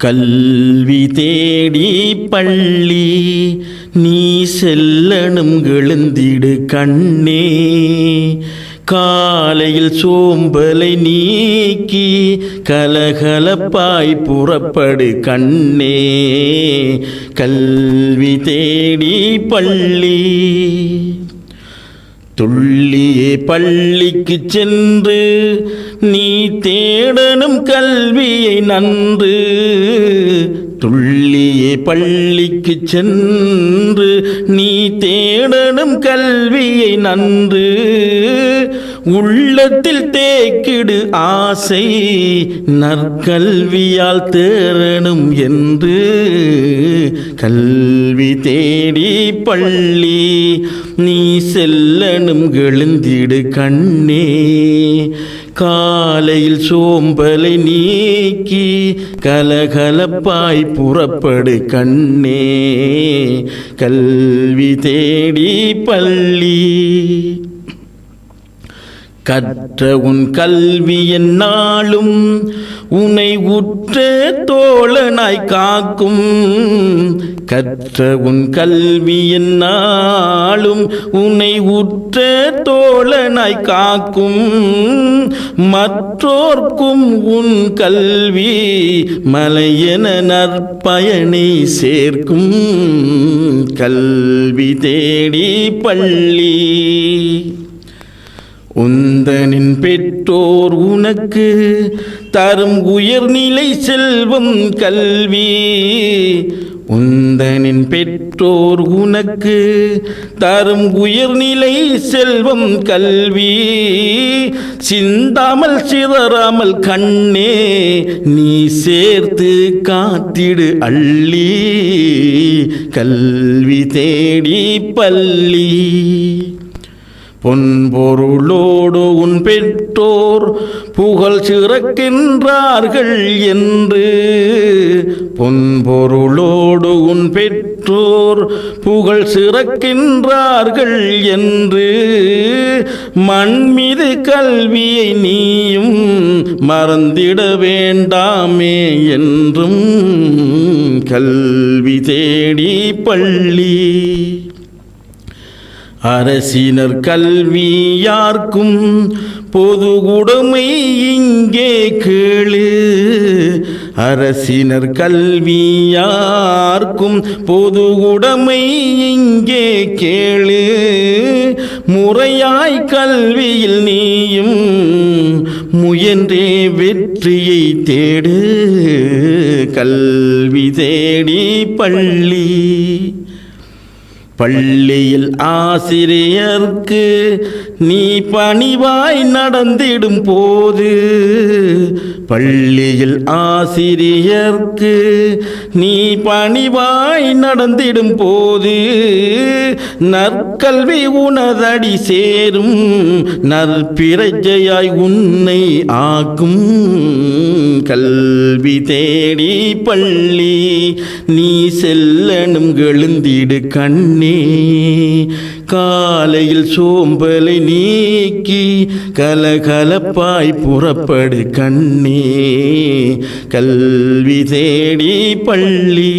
கல்வி தேடி பள்ளி நீ செல்லணும் எழுந்திடு கண்ணே. காலையில் சோம்பலை நீக்கி கலகலப்பாய் புறப்படு கண்ணே. கல்வி தேடி பள்ளி துள்ளியே பள்ளிக்கு சென்று நீ தேடனும் கல்வியை நன்று. துள்ளியே பள்ளிக்கு சென்று நீ தேடனும் கல்வியை நன்று. உள்ளத்தில் தேக்கிடு ஆசை நற்கல்வியால் தேரணும் என்று. கல்வி தேடி பள்ளி நீ செல்லனும் எழுந்திடு கண்ணே. காலையில் சோம்பலை நீக்கி கலகலப்பாய் புறப்படு கண்ணே. கல்வி தேடி பள்ளி கற்ற உன் கல்வி என்னாலும் உன்னை உற்ற தோழனாய் காக்கும். கற்ற உன் கல்வி என்னாலும் உன்னை உற்ற தோழனாய் காக்கும். மற்றோர்க்கும் உன் கல்வி மலையென நற்பயனை சேர்க்கும். கல்வி தேடி பள்ளி உந்தனின் பெற்றோர் உனக்கு தரும் உயர்நிலை செல்வம் கல்வி. உந்தனின் பெற்றோர் உனக்கு தரும் உயர்நிலை செல்வம் கல்வி. சிந்தாமல் சிதறாமல் கண்ணே நீ சேர்த்து காத்திடு அள்ளி. கல்வி தேடி பள்ளி. பொன்பொருளோடு உன் பெற்றோர் புகழ் சிறக்கின்றார்கள் என்று. பொன்பொருளோடு உன் பெற்றோர் புகழ் சிறக்கின்றார்கள் என்று. மண்மீது கல்வியை நீயும் மறந்திட வேண்டாமே என்றும் கல்வி தேடி பள்ளி. அரசினர் கல்வி யார்க்கும் பொது உடைமை இங்கே கேளு. அரசினர் கல்வி யார்க்கும் பொது உடைமை இங்கே கேளு. முறையாய் கல்வியில் நீயும் முயன்றே வெற்றியை தேடு. கல்வி தேடி பள்ளி. பள்ளியில் ஆசிரியர்க்கு நீ பணிவாய் நடந்திடும் போது பள்ளியில் ஆசிரியர்க்கு நீ பணிவாய் நடந்திடும் போது நற்கல்வி உனதடி சேரும் நற்பிரஜையாய் உன்னை ஆக்கும் கல்வி தேடி பள்ளி நீ செல்லனும் எழுந்திடு கண்ணே. காலையில் சோம்பலை நீக்கி கலகலப்பாய் புறப்படு கண்ணே. கல்வி தேடி பள்ளி.